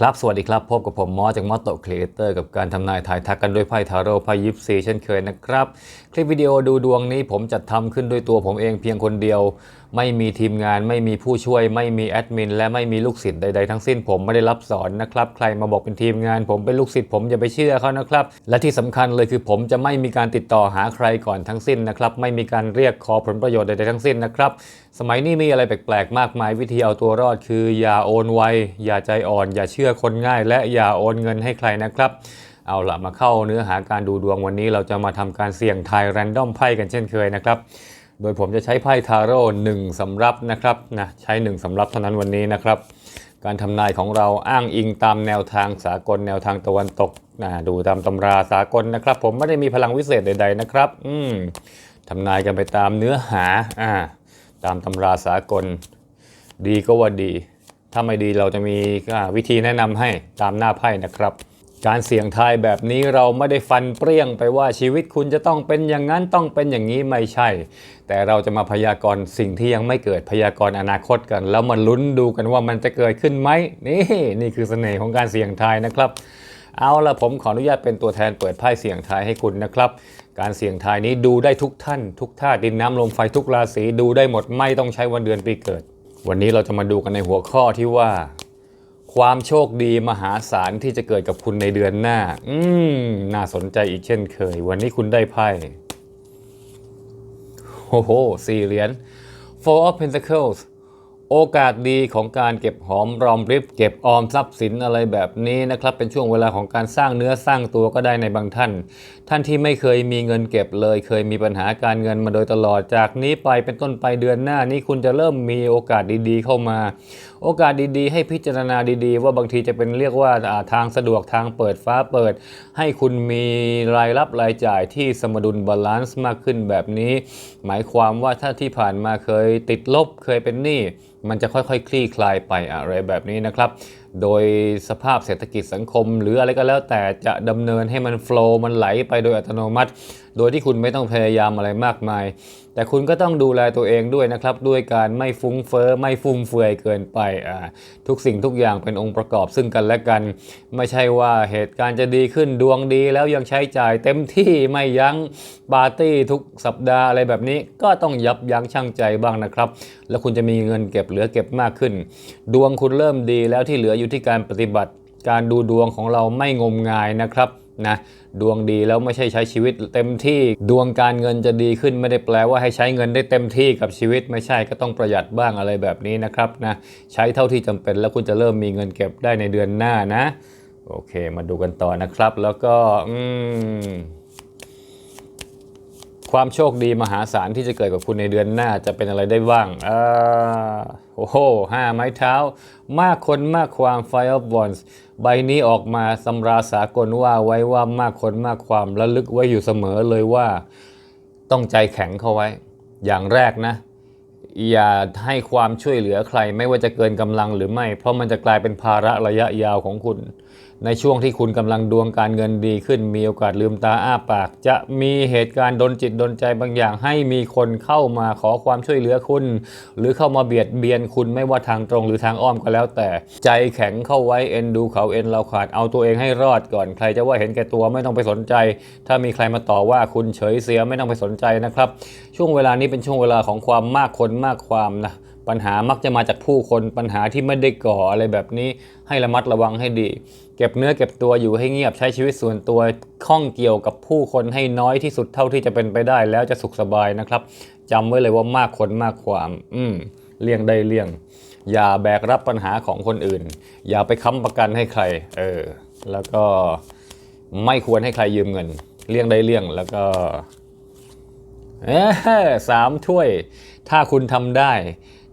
ครับ สวัสดีครับ พบกับผมมอสจากมอสโตครีเอเตอร์กับการทำนายทายทักกันด้วยไพ่ทาโร่ไพ่ยิปซีเช่นเคยนะครับ คลิปวิดีโอดูดวงนี้ผมจัดทำขึ้นด้วยตัวผมเองเพียงคนเดียว ไม่มีทีมงานไม่มีผู้ช่วย ไม่มีแอดมิน และไม่มีลูกศิษย์ใดๆทั้งสิ้นผมไม่ได้รับสอนนะครับใครมาบอกเป็นทีมงานผมเป็นลูกศิษย์ผมอย่าไปเชื่อเขานะครับ และที่สำคัญเลยคือผมจะไม่มีการติดต่อหาใครก่อนทั้งสิ้นนะครับไม่มีการเรียกขอผลประโยชน์ใดๆทั้งสิ้นนะครับสมัยนี้มีอะไรแปลกๆมากมายวิธีเอาตัวรอดคือ อย่าโอนไวอย่าใจอ่อน อย่าเชื่อคนง่าย และอย่าโอนเงินให้ใครนะครับเอาละมาเข้าเนื้อหาการดูดวงวันนี้เราจะมาทำการเสี่ยงทายแรนดอมไพ่กันเช่นเคยนะครับ โดยผมจะใช้ไพ่ทาโร่หนึ่งสำรับนะครับนะใช้หนึ่งสำรับเท่านั้นวันนี้นะครับ การทำนายของเราอ้างอิงตามแนวทางสากลแนวทางตะวันตกนะดูตามตำราสากลนะครับ ผมไม่ได้มีพลังวิเศษใด ๆนะครับ อืมทำนายกันไปตามเนื้อหาอ่าตามตำราสากล ดีก็ว่าดี ถ้าไม่ดีเราจะมีวิธีแนะนำให้ตามหน้าไพ่นะครับ การเสี่ยงทายแบบนี้เราไม่ได้ฟันเปรี้ยงไปว่าชีวิตคุณจะต้องเป็นอย่างนั้นต้องเป็นอย่างนี้ไม่ใช่ แต่เราจะมาพยากรณ์สิ่งที่ยังไม่เกิดพยากรณ์อนาคตกัน แล้วมาลุ้นดูกันว่ามันจะเกิดขึ้นไหมนี่นี่คือเสน่ห์ของการเสี่ยงทายนะครับ เอาละผมขออนุญาตเป็นตัวแทนเปิดไพ่เสี่ยงทายให้คุณนะครับ การเสี่ยงทายนี้ดูได้ทุกท่าน ทุกท่าตุดินน้ำลมไฟทุกราศีดูได้หมดไม่ต้องใช้วันเดือนปีเกิด วันนี้เราจะมาดูกันในหัวข้อที่ว่า ความโชคดีมหาศาลที่จะเกิดกับคุณในเดือนหน้า อืม น่าสนใจอีกเช่นเคย วันนี้คุณได้ไพ่โอ้โหสี่เหรียญ Four of Pentacles โอกาสดีของการเก็บหอมรอมริบ เก็บออมทรัพย์สินอะไรแบบนี้นะครับ เป็นช่วงเวลาของการสร้างเนื้อสร้างตัวก็ได้ในบางท่าน ท่านที่ไม่เคยมีเงินเก็บเลย เคยมีปัญหาการเงินมาโดยตลอดจากนี้ไปเป็นต้นไปเดือนหน้านี้คุณจะเริ่มมีโอกาสดีๆเข้ามาโอกาสดีๆ ให้พิจารณาดีๆ ว่าบางทีจะเป็นเรียกว่าทางสะดวกทางเปิดฟ้าเปิด ให้คุณมีรายรับรายจ่ายที่สมดุลบาลานซ์มากขึ้นแบบนี้ หมายความว่าถ้าที่ผ่านมาเคยติดลบเคยเป็นหนี้มันจะค่อยๆ คลี่คลายไปอะไรแบบนี้นะครับ โดยสภาพเศรษฐกิจสังคม หรืออะไรก็แล้วแต่จะดำเนินให้มันโฟล์มันไหลไปโดยอัตโนมัติ โดยที่คุณไม่ต้องพยายามอะไรมากมาย แต่คุณก็ต้องดูแลตัวเองด้วยนะครับ ด้วยการไม่ฟุ้งเฟอ้อไม่ฟุ่มเฟือยเกินไปอ่าทุกสิ่งทุกอย่างเป็นองค์ประกอบซึ่งกันและกัน ไม่ใช่ว่าเหตุการณ์จะดีขึ้นดวงดี แล้วยังใช้จ่ายเต็มที่ไม่ยั้งปาร์ตี้ทุกสัปดาห์อะไรแบบนี้ ก็ต้องยับยั้งชั่งใจบ้างนะครับ แล้วคุณจะมีเงินเก็บเหลือเก็บมากขึ้น ดวงคุณเริ่มดีแล้วที่เหลืออยู่ที่การปฏิบัติ การดูดวงของเราไม่งมงายนะครับ นะดวงดีแล้วไม่ใช่ใช้ชีวิตเต็มที่ดวงการเงินจะดีขึ้นไม่ได้แปลว่าให้ใช้เงินได้เต็มที่กับชีวิตไม่ใช่ก็ต้องประหยัดบ้างอะไรแบบนี้นะครับนะใช้เท่าที่จำเป็นแล้วคุณจะเริ่มมีเงินเก็บได้ในเดือนหน้านะ โอเค มาดูกันต่อนะครับ แล้วก็อืม ความโชคดีมหาศาลที่จะเกิดกับคุณในเดือนหน้าจะเป็นอะไรได้บ้างอ่าโอ้โหห้าไม้เท้า มากคนมากความ Fire of Wands ใบนี้ออกมาสำราสากลว่าไว้ว่ามากคนมากความระลึกไว้อยู่เสมอเลยว่า ต้องใจแข็งเข้าไว้ อย่างแรกนะ อย่าให้ความช่วยเหลือใครไม่ว่าจะเกินกำลังหรือไม่ เพราะมันจะกลายเป็นภาระระยะยาวของคุณในช่วงที่คุณกำลังดวงการเงินดีขึ้น มีโอกาสลืมตาอ้าปาก จะมีเหตุการณ์ดนจิตดนใจบางอย่าง ให้มีคนเข้ามาขอความช่วยเหลือคุณ หรือเข้ามาเบียดเบียนคุณไม่ว่าทางตรงหรือทางอ้อมก็แล้ว แต่ใจแข็งเข้าไว้เอ็นดูเขาเอ็นเราขาดเอาตัวเองให้รอดก่อนใครจะว่าเห็นแก่ตัวไม่ต้องไปสนใจ ถ้ามีใครมาต่อว่าคุณเฉยเสียไม่ต้องไปสนใจนะครับ ช่วงเวลานี้เป็นช่วงเวลาของความมากคนมากความนะ ปัญหามักจะมาจากผู้คนปัญหาที่ไม่ได้ก่ออะไรแบบนี้ให้ระมัดระวังให้ดี เก็บเนื้อเก็บตัวอยู่ให้เงียบใช้ชีวิตส่วนตัวข้องเกี่ยวกับผู้คนให้น้อยที่สุดเท่าที่จะเป็นไปได้ แล้วจะสุขสบายนะครับจำไว้เลยว่ามากคนมากความ อืมเลี่ยงได้เลี่ยง อย่าแบกรับปัญหาของคนอื่น อย่าไปค้ำประกันให้ใคร เออ แล้วก็ไม่ควรให้ใครยืมเงิน เลี่ยงได้เลี่ยงแล้วก็เออสามถ้วย ถ้าคุณทำได้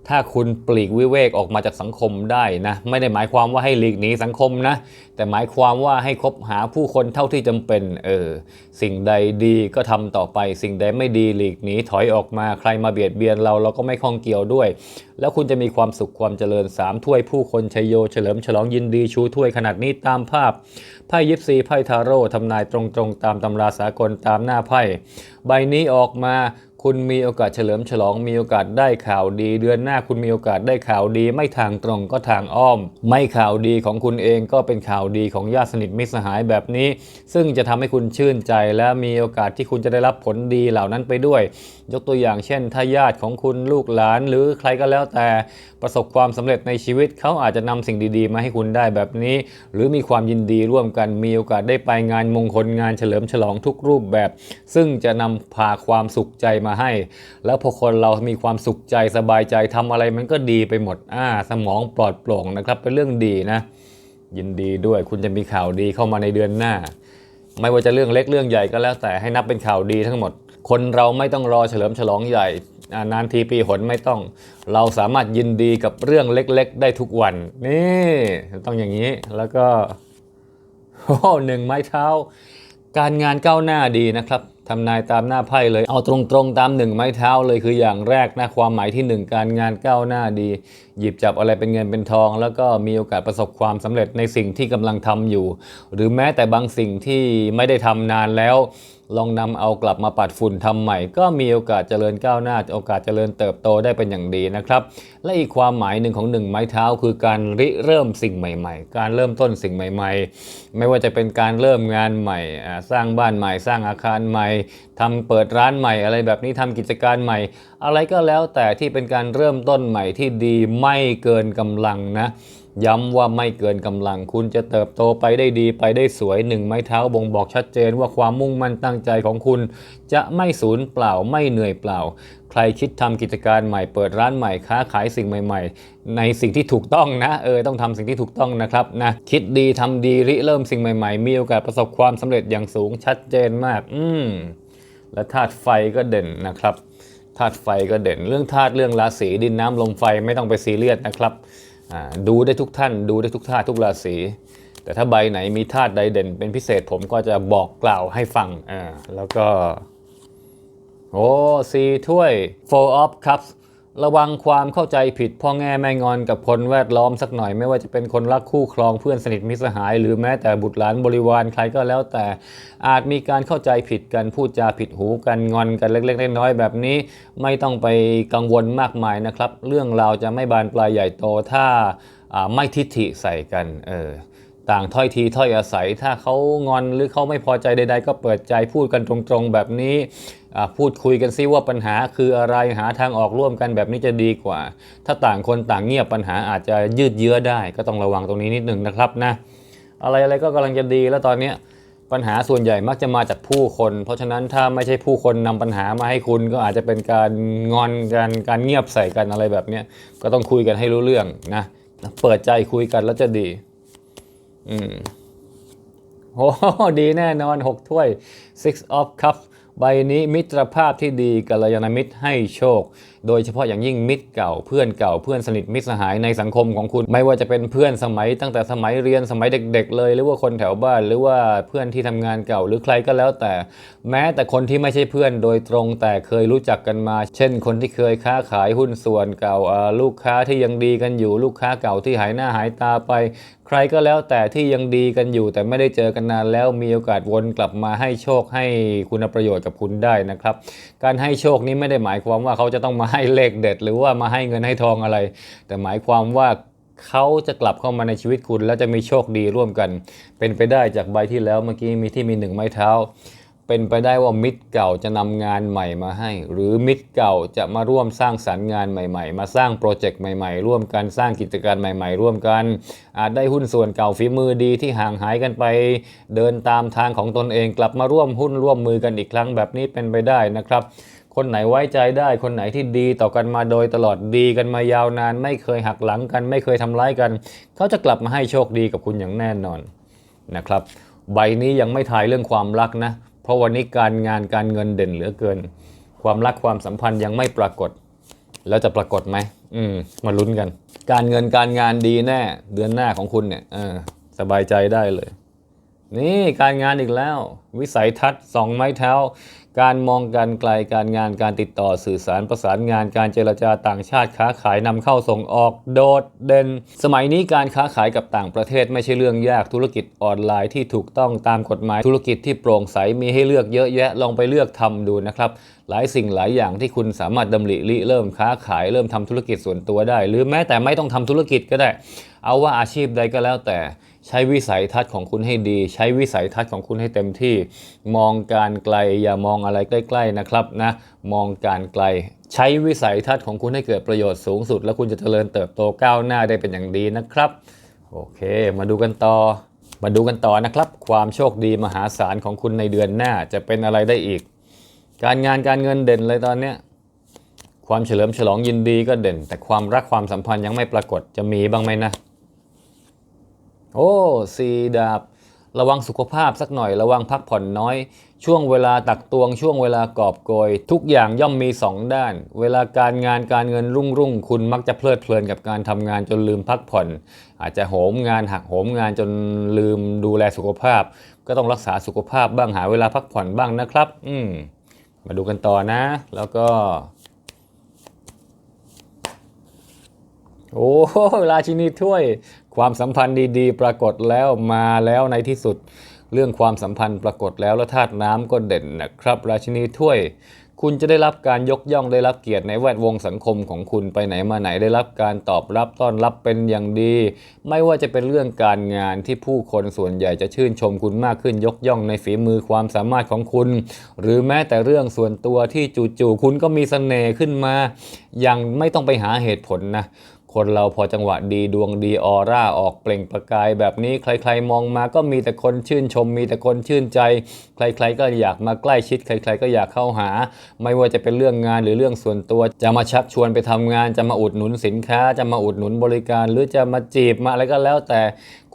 ถ้าคุณปลีกวิเวกออกมาจากสังคมได้นะไม่ได้หมายความว่าให้หลีกหนีสังคมนะ แต่หมายความว่าให้คบหาผู้คนเท่าที่จำเป็นเออสิ่งใดดีก็ทำต่อไป สิ่งใดไม่ดีหลีกหนีถอยออกมาใครมาเบียดเบียนเราเราก็ไม่ข้องเกี่ยวด้วย แล้วคุณจะมีความสุขความเจริญสามถ้วยผู้คนชัยโยเฉลิมฉลองยินดีชูถ้วยขนาดนี้ตามภาพไพ่ยิปซีไพ่ทาโร่ทำนายตรงๆตามตำราสากลตามหน้าไพ่ใบนี้ออกมา คุณมีโอกาสเฉลิมฉลองมีโอกาสได้ข่าวดี เดือนหน้าคุณมีโอกาสได้ข่าวดี ไม่ทางตรงก็ทางอ้อม ไม่ข่าวดีของคุณเองก็เป็นข่าวดีของญาติสนิทมิตรสหายแบบนี้ ซึ่งจะทำให้คุณชื่นใจและมีโอกาสที่คุณจะได้รับผลดีเหล่านั้นไปด้วย ยกตัวอย่างเช่นถ้าญาติของคุณลูกหลาน หรือใครก็แล้วแต่ประสบความสำเร็จในชีวิตเขาอาจจะนำสิ่งดีๆ มาให้คุณได้แบบนี้ หรือมีความยินดีร่วมกันมีโอกาสได้ไปงานมงคลงานเฉลิมฉลองทุกรูปแบบ ซึ่งจะนำพาความสุขใจมาให้ แล้วพอคนเรามีความสุขใจสบายใจทำอะไรมันก็ดีไปหมดอ่าสมองปลอดโปร่งนะครับ เป็นเรื่องดีนะ ยินดีด้วยคุณจะมีข่าวดีเข้ามาในเดือนหน้า ไม่ว่าจะเรื่องเล็กเรื่องใหญ่ก็แล้วแต่ให้นับเป็นข่าวดีทั้งหมด คนเราไม่ต้องรอเฉลิมฉลองใหญ่นานทีปีหนไม่ต้อง เราสามารถยินดีกับเรื่องเล็กๆ ได้ทุกวัน นี่ ต้องอย่างนี้แล้วก็โอ้หนึ่งไม้เท้า การงานก้าวหน้าดีนะครับทำนายตามหน้าไพ่เลย เอาตรงๆตามหนึ่งไม้เท้าเลยคืออย่างแรกนะความหมายที่หนึ่งการงานก้าวหน้าดี หยิบจับอะไรเป็นเงินเป็นทอง แล้วก็มีโอกาสประสบความสำเร็จในสิ่งที่กำลังทำอยู่ หรือแม้แต่บางสิ่งที่ไม่ได้ทำนานแล้ว ลองนำเอากลับมาปัดฝุ่นทำใหม่ ก็มีโอกาสเจริญก้าวหน้าโอกาสเจริญเติบโตได้เป็นอย่างดีนะครับ และอีกความหมายหนึ่งของหนึ่งไม้เท้าคือการริเริ่มสิ่งใหม่ ๆ การเริ่มต้นสิ่งใหม่ ๆ ไม่ว่าจะเป็นการเริ่มงานใหม่ สร้างบ้านใหม่ สร้างอาคารใหม่ทำเปิดร้านใหม่อะไรแบบนี้ทำกิจการใหม่ อะไรก็แล้วแต่ที่เป็นการเริ่มต้นใหม่ที่ดีไม่เกินกำลังนะ ย้ำว่าไม่เกินกำลังคุณจะเติบโตไปได้ดีไปได้สวยหนึ่งไม้เท้าบ่งบอกชัดเจนว่าความมุ่งมั่นตั้งใจของคุณ จะไม่สูญเปล่าไม่เหนื่อยเปล่า ใครคิดทำกิจการใหม่เปิดร้านใหม่ค้าขายสิ่งใหม่ ๆ ในสิ่งที่ถูกต้องนะเออต้องทำสิ่งที่ถูกต้องนะครับนะคิดดีทำดีริเริ่มสิ่งใหม่ ๆ มีโอกาสประสบความสำเร็จอย่างสูงชัดเจนมาก อืมและธาตุไฟก็เด่นนะครับธาตุไฟก็เด่น เรื่องธาตุเรื่องราศีดินน้ำลมไฟไม่ต้องไปซีเรียสนะครับ ดูได้ทุกท่าน ดูได้ทุกธาตุทุกราศีแต่ถ้าใบไหนมีธาตุใดเด่นเป็นพิเศษผมก็จะบอกกล่าวให้ฟังอ่าแล้วก็โอ้สีถ้วย four of cups ระวังความเข้าใจผิดพ่อแง่แม่งอนกับคนแวดล้อมสักหน่อยไม่ว่าจะเป็นคนรักคู่ครองเพื่อนสนิทมิตรสหาย หรือแม้แต่บุตรหลานบริวารใครก็แล้วแต่ อาจมีการเข้าใจผิดกันพูดจาผิดหูกันงอนกันเล็กๆน้อยๆแบบนี้ ไม่ต้องไปกังวลมากมายนะครับ เรื่องราวจะไม่บานปลายใหญ่โตถ้าอ่าไม่ทิฐิใส่กันเออ ต่างถ้อยทีถ้อยอาศัย ถ้าเขางอนหรือเขาไม่พอใจใด ๆ ก็เปิดใจพูดกันตรงๆแบบนี้พูดคุยกันซิว่าปัญหาคืออะไรหาทางออกร่วมกันแบบนี้จะดีกว่า ถ้าต่างคนต่างเงียบปัญหาอาจจะยืดเยื้อได้ ก็ต้องระวังตรงนี้นิดหนึ่งนะครับนะอะไรอะไรก็กำลังจะดีแล้วตอนนี้ปัญหาส่วนใหญ่มักจะมาจากผู้คน เพราะฉะนั้นถ้าไม่ใช่ผู้คนนำปัญหามาให้คุณก็อาจจะเป็นการงอนกันการเงียบใส่กันอะไรแบบนี้ก็ต้องคุยกันให้รู้เรื่องนะเปิดใจคุยกันแล้วจะดี อืมโอ้โหดีแน่นอน6ถ้วย Six of Cups ใบนี้มิตรภาพที่ดีกัลยาณมิตรให้โชค โดยเฉพาะอย่างยิ่งมิตรเก่าเพื่อนเก่าเพื่อนสนิทมิตรสหายในสังคมของคุณ ไม่ว่าจะเป็นเพื่อนสมัยตั้งแต่สมัยเรียนสมัยเด็ก ๆ เลย หรือว่าคนแถวบ้าน หรือว่าเพื่อนที่ทำงานเก่าหรือใครก็แล้วแต่ แม้แต่คนที่ไม่ใช่เพื่อนโดยตรงแต่เคยรู้จักกันมา เช่น คนที่เคยค้าขายหุ้นส่วนเก่าลูกค้าที่ยังดีกันอยู่ลูกค้าเก่าที่หายหน้าหายตาไป รก็แล้วแต่ที่ยังดีกันอยู่ แต่ไม่ได้เจอกันนานแล้วมีโอกาสวนกลับมาให้โชคให้คุณประโยชน์กับคุณได้นะครับ การให้โชคนี้ไม่ได้หมายความว่าเขาจะต้องมาให้เลขเด็ด หรือว่ามาให้เงินให้ทองอะไร แต่หมายความว่าเขาจะกลับเข้ามาในชีวิตคุณ แล้วจะมีโชคดีร่วมกัน เป็นไปได้จากใบที่แล้วเมื่อกี้มีที่มีหนึ่งไม้เท้า เป็นไปได้ว่ามิตรเก่าจะนำงานใหม่มาให้ หรือมิตรเก่าจะมาร่วมสร้างสรรค์งานใหม่ ๆ มาสร้างโปรเจกต์ใหม่ๆ ร่วมกันสร้างกิจการใหม่ ๆ ร่วมกัน อาจได้หุ้นส่วนเก่าฝีมือดีที่ห่างหายกันไป เดินตามทางของตนเองกลับมาร่วมหุ้นร่วมมือกันอีกครั้งแบบนี้เป็นไปได้นะครับคนไหนไว้ใจได้ คนไหนที่ดีต่อกันมาโดยตลอดดีกันมายาวนาน ไม่เคยหักหลังกัน ไม่เคยทำร้ายกัน เขาจะกลับมาให้โชคดีกับคุณอย่างแน่นอนนะครับ ใบนี้ยังไม่ทายเรื่องความรักนะ เพราะวันนี้การงานการเงินเด่นเหลือเกิน ความรักความสัมพันธ์ยังไม่ปรากฏ แล้วจะปรากฏไหมอืมมาลุ้นกัน การเงินการงานดีแน่ เดือนหน้าของคุณเนี่ยเออสบายใจได้เลย นี่การงานอีกแล้ว วิสัยทัศน์สองไม้เท้า การมองการไกลการงานการติดต่อสื่อสารประสานงานการเจรจาต่างชาติค้าขายนำเข้าส่งออกโดดเด่น สมัยนี้การค้าขายกับต่างประเทศไม่ใช่เรื่องยากธุรกิจออนไลน์ที่ถูกต้องตามกฎหมายธุรกิจที่โปร่งใสมีให้เลือกเยอะแยะลองไปเลือกทำดูนะครับ หลายสิ่งหลายอย่างที่คุณสามารถดำริริเริ่มค้าขายเริ่มทำธุรกิจส่วนตัวได้ หรือแม้แต่ไม่ต้องทำธุรกิจก็ได้ เอาว่าอาชีพใดก็แล้วแต่ ใช้วิสัยทัศน์ของคุณให้ดี ใช้วิสัยทัศน์ของคุณให้เต็มที่ มองการไกลอย่ามองอะไรใกล้ ๆนะครับนะมองการไกล ใช้วิสัยทัศน์ของคุณให้เกิดประโยชน์สูงสุด แล้วคุณจะเจริญเติบโตก้าวหน้าได้เป็นอย่างดีนะครับ โอเค มาดูกันต่อ มาดูกันต่อนะครับ ความโชคดีมหาศาลของคุณในเดือนหน้าจะเป็นอะไรได้อีก การงานการเงินเด่นเลยตอนเนี้ยความเฉลิมฉลองยินดีก็เด่น แต่ความรักความสัมพันธ์ยังไม่ปรากฏจะมีบ้างไหมนะ โอ้สีดาบ ระวังสุขภาพสักหน่อย ระวังพักผ่อนน้อย ช่วงเวลาตักตวง ช่วงเวลากอบโกย ทุกอย่างย่อมมีสองด้าน เวลาการงานการเงินรุ่งรุ่งคุณมักจะเพลิดเพลินกับการทำงานจนลืมพักผ่อน อาจจะโหมงานหักโหมงานจนลืมดูแลสุขภาพ ก็ต้องรักษาสุขภาพบ้างหาเวลาพักผ่อนบ้างนะครับ อืมมาดูกันต่อนะ แล้วก็โอ้ราชินีถ้วย ความสัมพันธ์ดีๆ ปรากฏแล้วมาแล้วในที่สุด เรื่องความสัมพันธ์ปรากฏแล้วแล้วธาตุน้ำก็เด่นนะครับ ราชินีถ้วย คุณจะได้รับการยกย่องได้รับเกียรติในแวดวงสังคมของคุณไปไหนมาไหนได้รับการตอบรับต้อนรับเป็นอย่างดี ไม่ว่าจะเป็นเรื่องการงานที่ผู้คนส่วนใหญ่จะชื่นชมคุณมากขึ้นยกย่องในฝีมือความสามารถของคุณ หรือแม้แต่เรื่องส่วนตัวที่จู่ๆคุณก็มีเสน่ห์ขึ้นมา อย่างไม่ต้องไปหาเหตุผลนะ คนเราพอจังหวะดีดวงดีออร่าออกเปล่งประกายแบบนี้ใครๆมองมาก็มีแต่คนชื่นชม มีแต่คนชื่นใจ ใครๆก็อยากมาใกล้ชิด ใคร ๆ ก็อยากเข้าหา ไม่ว่าจะเป็นเรื่องงานหรือเรื่องส่วนตัว จะมาชักชวนไปทำงานจะมาอุดหนุนสินค้า จะมาอุดหนุนบริการ หรือจะมาจีบมาอะไรก็แล้วแต่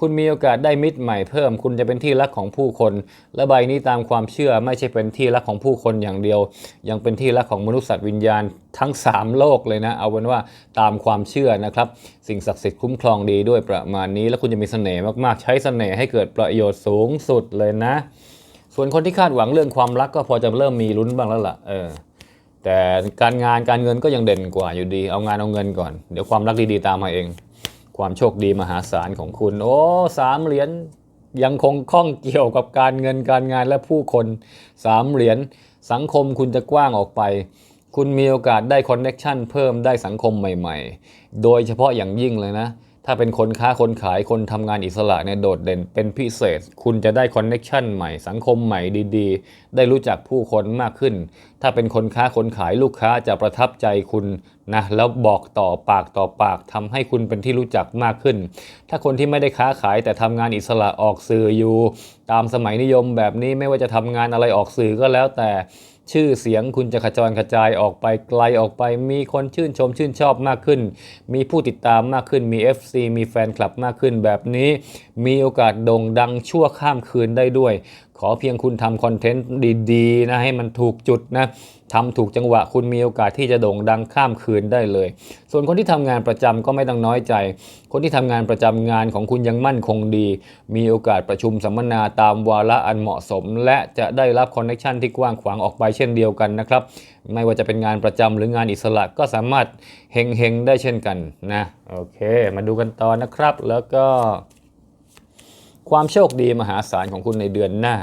คุณมีโอกาสได้มิตรใหม่เพิ่ม คุณจะเป็นที่รักของผู้คน และใบนี้ตามความเชื่อไม่ใช่เป็นที่รักของผู้คนอย่างเดียว ยังเป็นที่รักของมนุษย์สัตว์วิญญาณทั้ง 3 โลกเลยนะ เอาเป็นว่าตามความเชื่อนะครับ สิ่งศักดิ์สิทธิ์คุ้มครองดีด้วยประมาณนี้ แล้วคุณจะมีเสน่ห์มากๆ ใช้เสน่ห์ให้เกิดประโยชน์สูงสุดเลยนะ ส่วนคนที่คาดหวังเรื่องความรักก็พอจะเริ่มมีลุ้นบ้างแล้วล่ะเออแต่การงานการเงินก็ยังเด่นกว่าอยู่ดี เอางานเอาเงินก่อน เดี๋ยวความรักดีๆตามมาเอง ความโชคดีมหาศาลของคุณ โอ้สามเหรียญยังคงข้องเกี่ยวกับการเงินการงานและผู้คนสามเหรียญสังคมคุณจะกว้างออกไป คุณมีโอกาสได้คอนเน็ชันเพิ่มได้สังคมใหม่ ๆ โดยเฉพาะอย่างยิ่งเลยนะ ถ้าเป็นคนค้าคนขายคนทำงานอิสระเนี่ยโดดเด่นเป็นพิเศษ คุณจะได้คอนเน็ชันใหม่สังคมใหม่ดีๆ ได้รู้จักผู้คนมากขึ้น ถ้าเป็นคนค้าคนขายลูกค้าจะประทับใจคุณนะแล้วบอกต่อปากต่อปากทำให้คุณเป็นที่รู้จักมากขึ้น ถ้าคนที่ไม่ได้ค้าขายแต่ทำงานอิสระออกสื่ออยู่ ตามสมัยนิยมแบบนี้ไม่ว่าจะทำงานอะไรออกสื่อก็แล้วแต่ ชื่อเสียงคุณจะขจรกระจายออกไปไกลออกไป มีคนชื่นชมชื่นชอบมากขึ้น มีผู้ติดตามมากขึ้นมี FC มีแฟนคลับมากขึ้นแบบนี้ มีโอกาสโด่งดังชั่วข้ามคืนได้ด้วย ขอเพียงคุณทำคอนเทนต์ดีๆนะให้มันถูกจุดนะทำถูกจังหวะคุณมีโอกาสที่จะโด่งดังข้ามคืนได้เลย ส่วนคนที่ทำงานประจำก็ไม่ต้องน้อยใจ คนที่ทำงานประจำงานของคุณยังมั่นคงดี มีโอกาสประชุมสัมมนาตามวาระอันเหมาะสม และจะได้รับคอนเนคชันที่กว้างขวางออกไปเช่นเดียวกันนะครับ ไม่ว่าจะเป็นงานประจำหรืองานอิสระก็สามารถเฮงเฮงๆได้เช่นกันนะ โอเค มาดูกันต่อนะครับ แล้วก็ ความโชคดีมหาศาลของคุณในเดือนหน้า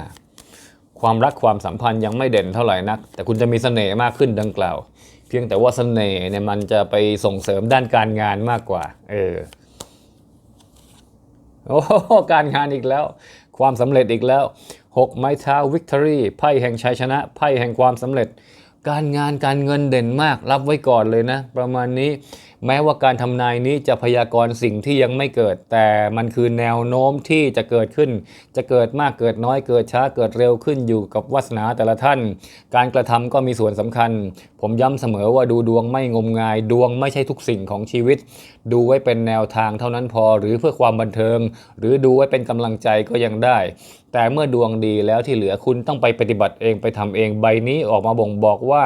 ความรักความสัมพันธ์ยังไม่เด่นเท่าไหร่นัก แต่คุณจะมีเสน่ห์มากขึ้นดังกล่าว เพียงแต่ว่าเสน่ห์เนี่ยมันจะไปส่งเสริมด้านการงานมากกว่า เออโอ้การงานอีกแล้ว ความสำเร็จอีกแล้วหกไม้เท้าวิกตอรี่ไพ่แห่งชัยชนะ ไพ่แห่งความสำเร็จ การงานการเงินเด่นมาก รับไว้ก่อนเลยนะ ประมาณนี้ แม้ว่าการทำนายนี้จะพยากรณ์สิ่งที่ยังไม่เกิด แต่มันคือแนวโน้มที่จะเกิดขึ้น จะเกิดมากเกิดน้อยเกิดช้าเกิดเร็วขึ้นอยู่กับวาสนาแต่ละท่าน การกระทำก็มีส่วนสำคัญ ผมย้ำเสมอว่าดูดวงไม่งมงาย ดวงไม่ใช่ทุกสิ่งของชีวิต ดูไว้เป็นแนวทางเท่านั้นพอ หรือเพื่อความบันเทิง หรือดูไว้เป็นกำลังใจก็ยังได้ แต่เมื่อดวงดีแล้วที่เหลือคุณต้องไปปฏิบัติเองไปทำเองใบนี้ออกมาบ่งบอกว่า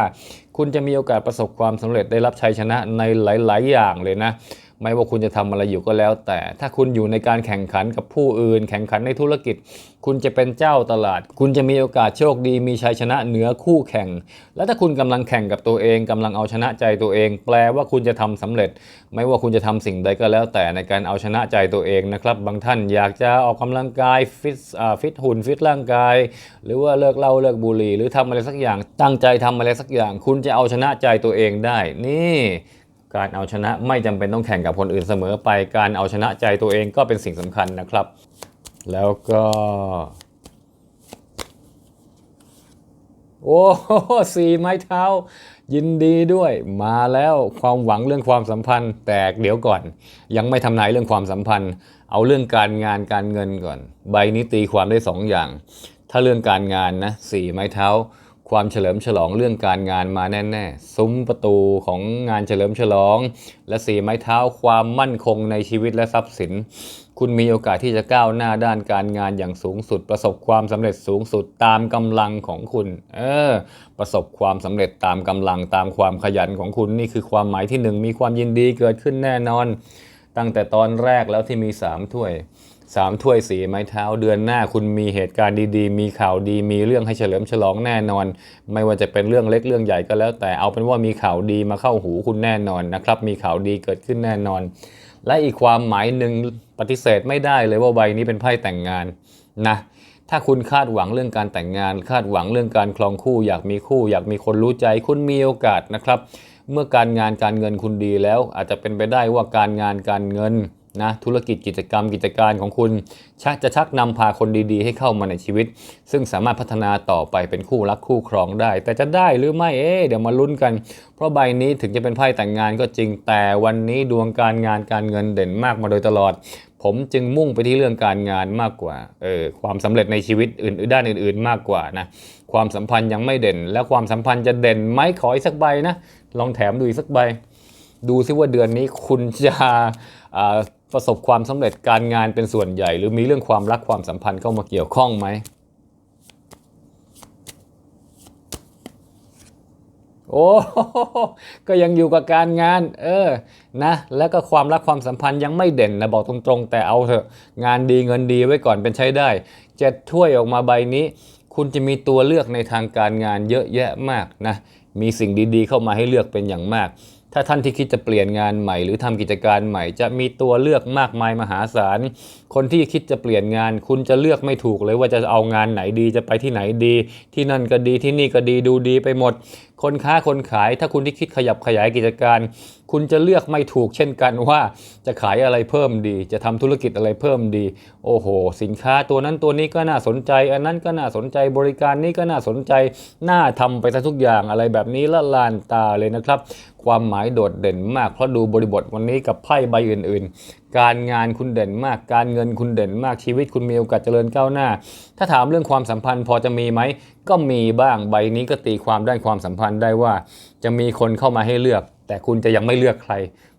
คุณจะมีโอกาสประสบความสำเร็จได้รับชัยชนะในหลาย ๆ อย่างเลยนะ ไม่ว่าคุณจะทำอะไรอยู่ก็แล้ว แต่ถ้าคุณอยู่ในการแข่งขันกับผู้อื่น แข่งขันในธุรกิจ คุณจะเป็นเจ้าตลาด คุณจะมีโอกาสโชคดี มีชัยชนะเหนือคู่แข่ง และถ้าคุณกำลังแข่งกับตัวเองกำลังเอาชนะใจตัวเอง แปลว่าคุณจะทำสำเร็จ ไม่ว่าคุณจะทำสิ่งใดก็แล้ว แต่ในการเอาชนะใจตัวเองนะครับบางท่านอยากจะออกกำลังกายฟิตฟิตหุ่นฟิตร่างกาย หรือว่าเลิกเหล้าเลิกบุหรี่ หรือทำอะไรสักอย่างตั้งใจทำอะไรสักอย่าง คุณจะเอาชนะใจตัวเองได้นี่ การเอาชนะไม่จำเป็นต้องแข่งกับคนอื่นเสมอไป การเอาชนะใจตัวเองก็เป็นสิ่งสำคัญนะครับ แล้วก็ โอ้โหสี่ไม้เท้า ยินดีด้วย มาแล้วความหวังเรื่องความสัมพันธ์ แต่เดี๋ยวก่อน ยังไม่ทำนายเรื่องความสัมพันธ์ เอาเรื่องการงานการเงินก่อน ใบนี้ตีความได้สองอย่าง ถ้าเรื่องการงานนะสี่ไม้เท้า ความเฉลิมฉลองเรื่องการงานมาแน่ๆ ซุ้มประตูของงานเฉลิมฉลอง และสีไม้เท้าความมั่นคงในชีวิตและทรัพย์สิน คุณมีโอกาสที่จะก้าวหน้าด้านการงานอย่างสูงสุด ประสบความสำเร็จสูงสุดตามกำลังของคุณ เออ ประสบความสำเร็จตามกำลังตามความขยันของคุณนี่คือความหมายที่หนึ่งมีความยินดีเกิดขึ้นแน่นอน ตั้งแต่ตอนแรกแล้วที่มีสามถ้วย สามถ้วยสีไม้เท้าเดือนหน้าคุณมีเหตุการณ์ดีๆ มีข่าวดี มีเรื่องให้เฉลิมฉลองแน่นอน ไม่ว่าจะเป็นเรื่องเล็กเรื่องใหญ่ก็แล้ว แต่เอาเป็นว่ามีข่าวดีมาเข้าหูคุณแน่นอนนะครับ มีข่าวดีเกิดขึ้นแน่นอน และอีกความหมายหนึ่งปฏิเสธไม่ได้เลยว่าใบนี้เป็นไพ่แต่งงานนะถ้าคุณคาดหวังเรื่องการแต่งงาน คาดหวังเรื่องการครองคู่ อยากมีคู่ อยากมีคนรู้ใจ คุณมีโอกาสนะครับ เมื่อการงานการเงินคุณดีแล้ว อาจจะเป็นไปได้ว่าการงานการเงิน นะธุรกิจกิจกรรมกิจการของคุณชักจะชักนำพาคนดีๆ ให้เข้ามาในชีวิต ซึ่งสามารถพัฒนาต่อไปเป็นคู่รักคู่ครองได้ แต่จะได้หรือไม่เอ๊เดี๋ยวมาลุ้นกัน เพราะใบนี้ถึงจะเป็นไพ่แต่งงานก็จริงแต่วันนี้ดวงการงานการเงินเด่นมากมาโดยตลอด ผมจึงมุ่งไปที่เรื่องการงานมากกว่าเออความสำเร็จในชีวิตอื่นด้านอื่น ๆ มากกว่านะความสัมพันธ์ยังไม่เด่น แล้วความสัมพันธ์จะเด่นไหมขออีกสักใบนะลองแถมดูอีกสักใบ ดูซิว่าเดือนนี้คุณจะ ประสบความสำเร็จการงานเป็นส่วนใหญ่ หรือมีเรื่องความรักความสัมพันธ์เข้ามาเกี่ยวข้องไหมโอ้ก็ยังอยู่กับการงาน เออนะ แล้วก็ความรักความสัมพันธ์ยังไม่เด่นนะบอกตรงๆ แต่เอาเถอะ งานดีเงินดีไว้ก่อนเป็นใช้ได้เจ็ดถ้วยออกมาใบนี้ คุณจะมีตัวเลือกในทางการงานเยอะแยะมากนะ มีสิ่งดีๆ เข้ามาให้เลือกเป็นอย่างมาก ถ้าท่านที่คิดจะเปลี่ยนงานใหม่ หรือทำกิจการใหม่ จะมีตัวเลือกมากมายมหาศาล คนที่คิดจะเปลี่ยนงาน คุณจะเลือกไม่ถูกเลยว่าจะเอางานไหนดีจะไปที่ไหนดี ที่นั่นก็ดีที่นี่ก็ดีดูดีไปหมด คนค้าคนขาย ถ้าคุณที่คิดขยับขยายกิจการ คุณจะเลือกไม่ถูกเช่นกันว่าจะขายอะไรเพิ่มดี จะทำธุรกิจอะไรเพิ่มดี โอ้โห สินค้าตัวนั้นตัวนี้ก็น่าสนใจ อันนั้นก็น่าสนใจบริการนี้ก็น่าสนใจน่าทำไปซะทุกอย่างอะไรแบบนี้ละลานตาเลยนะครับ ความหมายโดดเด่นมากเพราะดูบริบทวันนี้กับไพ่ใบอื่น ๆ การงานคุณเด่นมาก การเงินคุณเด่นมากชีวิตคุณมีโอกาสเจริญก้าวหน้า ถ้าถามเรื่องความสัมพันธ์พอจะมีไหมก็มีบ้างใบนี้ก็ตีความด้านความสัมพันธ์ได้ว่า จะมีคนเข้ามาให้เลือก แต่คุณจะยังไม่เลือกใคร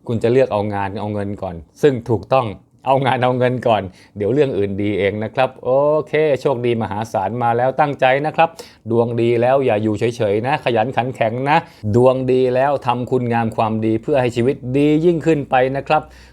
คุณจะเลือกเอางานเอาเงินก่อน ซึ่งถูกต้องเอางานเอาเงินก่อน เดี๋ยวเรื่องอื่นดีเองนะครับ โอเค โชคดีมหาศาลมาแล้วตั้งใจนะครับ ดวงดีแล้วอย่าอยู่เฉยๆนะ ขยันขันแข็งนะ ดวงดีแล้วทำคุณงามความดีเพื่อให้ชีวิตดียิ่งขึ้นไปนะครับ